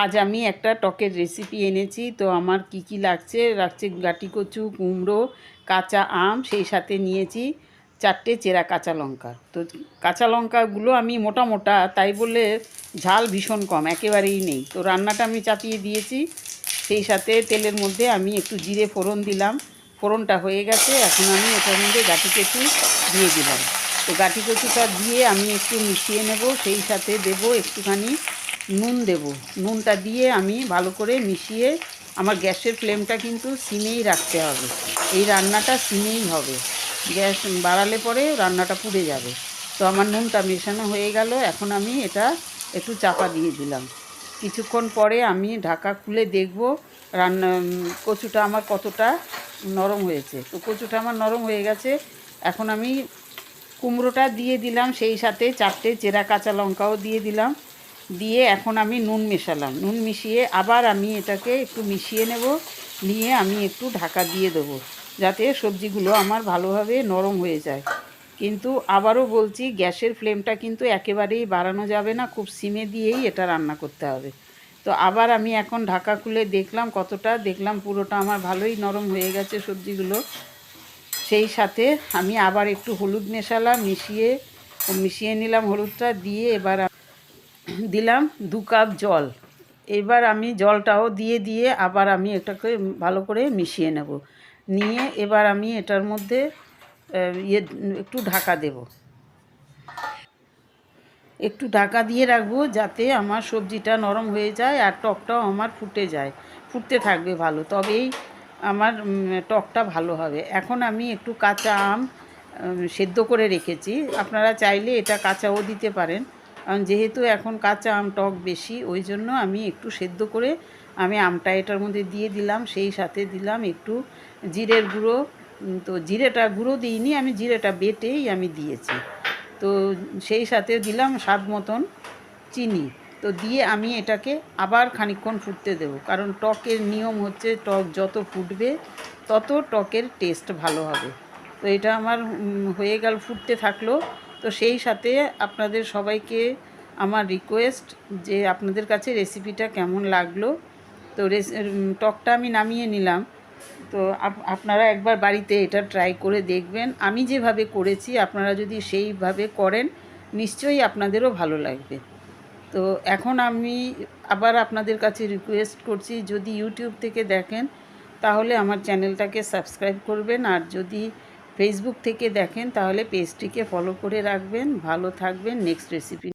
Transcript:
আজ আমি একটা টকের রেসিপি এনেছি, তো আমার কি কি লাগছে? লাগছে গাটি কচু, কুমড়ো, কাঁচা আম, সেই সাথে নিয়েছি চারটে চেরা কাঁচা লঙ্কা। তো কাঁচা লঙ্কাগুলো আমি মোটা মোটা, তাই বলে ঝাল ভীষণ কম, একেবারেই নেই। তো রান্নাটা আমি চাপিয়ে দিয়েছি, সেই সাথে তেলের মধ্যে আমি একটু জিরে ফোড়ন দিলাম। ফোড়নটা হয়ে গেছে, এখন আমি এটার মধ্যে গাটি কচু দিয়ে দিলাম। তো গাটি কচুটা দিয়ে আমি একটু মিশিয়ে নেব, সেই সাথে দেব একটুখানি নুন দেব। নুনটা দিয়ে আমি ভালো করে মিশিয়ে আমার গ্যাসের ফ্লেমটা কিন্তু সিমেই রাখতে হবে। এই রান্নাটা সিমেই হবে। গ্যাস বাড়ালে পরে রান্নাটা পুড়ে যাবে। তো আমার নুনটা মেশানো হয়ে গেল। এখন আমি এটা একটু চাপা দিয়ে দিলাম। কিছুক্ষণ পরে আমি ঢাকা খুলে দেখব রান্না কচুটা আমার কতটা নরম হয়েছে। তো কচুটা আমার নরম হয়ে গেছে। এখন আমি কুমড়োটা দিয়ে দিলাম। সেই সাথে চারটে চেরা কাঁচা লঙ্কাও দিয়ে দিলাম। দিয়ে এখন আমি নুন মেশালাম। নুন মিশিয়ে আবার আমি এটাকে একটু মিশিয়ে নেব, নিয়ে আমি একটু ঢাকা দিয়ে দেবো, যাতে সবজিগুলো আমার ভালোভাবে নরম হয়ে যায়। কিন্তু আবারও বলছি, গ্যাসের ফ্লেমটা কিন্তু একেবারেই বাড়ানো যাবে না, খুব সিমে দিয়েই এটা রান্না করতে হবে। তো আবার আমি এখন ঢাকা খুলে দেখলাম কতটা, দেখলাম পুরোটা আমার ভালোই নরম হয়ে গেছে সবজিগুলো। সেই সাথে আমি আবার একটু হলুদ মেশালাম, মিশিয়ে মিশিয়ে নিলাম হলুদটা, দিয়ে এবার দিলাম দু কাপ জল। এবার আমি জলটাও দিয়ে দিয়ে আবার আমি এটাকে ভালো করে মিশিয়ে নেব। নিয়ে এবার আমি এটার মধ্যে ইয়ে একটু ঢাকা দেব। একটু ঢাকা দিয়ে রাখব যাতে আমার সবজিটা নরম হয়ে যায় আর টকটাও আমার ফুটে যায়। ফুটতে থাকবে ভালো, তবেই আমার টকটা ভালো হবে। এখন আমি একটু কাঁচা আম সেদ্ধ করে রেখেছি। আপনারা চাইলে এটা কাঁচাও দিতে পারেন। কারণ যেহেতু এখন কাঁচা আম টক বেশি, ওই জন্য আমি একটু সেদ্ধ করে আমি আমটা এটার মধ্যে দিয়ে দিলাম, সেই সাথে দিলাম একটু জিরের গুঁড়ো। তো জিরেটা গুঁড়ো দিইনি, আমি জিরেটা বেটেই আমি দিয়েছি। তো সেই সাথে দিলাম স্বাদ মতন চিনি। তো দিয়ে আমি এটাকে আবার খানিকক্ষণ ফুটতে দেবো, কারণ টকের নিয়ম হচ্ছে টক যত ফুটবে তত টকের টেস্ট ভালো হবে। তো এটা আমার হয়ে গেল, ফুটতে থাকল। তো সেই সাথে আপনাদের সবাইকে আমার রিকোয়েস্ট যে আপনাদের কাছে রেসিপিটা কেমন লাগল। তো টকটা আমি নামিয়ে নিলাম। তো আপনারা একবার বাড়িতে এটা ট্রাই করে দেখবেন। আমি যেভাবে করেছি, আপনারা যদি সেইভাবে করেন, নিশ্চয়ই আপনাদেরও ভালো লাগবে। তো এখন আমি আবার আপনাদের কাছে রিকোয়েস্ট করছি, যদি ইউটিউব থেকে দেখেন, তাহলে আমার চ্যানেলটাকে সাবস্ক্রাইব করবেন। আর যদি ফেসবুক থেকে দেখেন তাহলে পেজটিকে ফলো করে রাখবেন। ভালো থাকবেন। Next recipe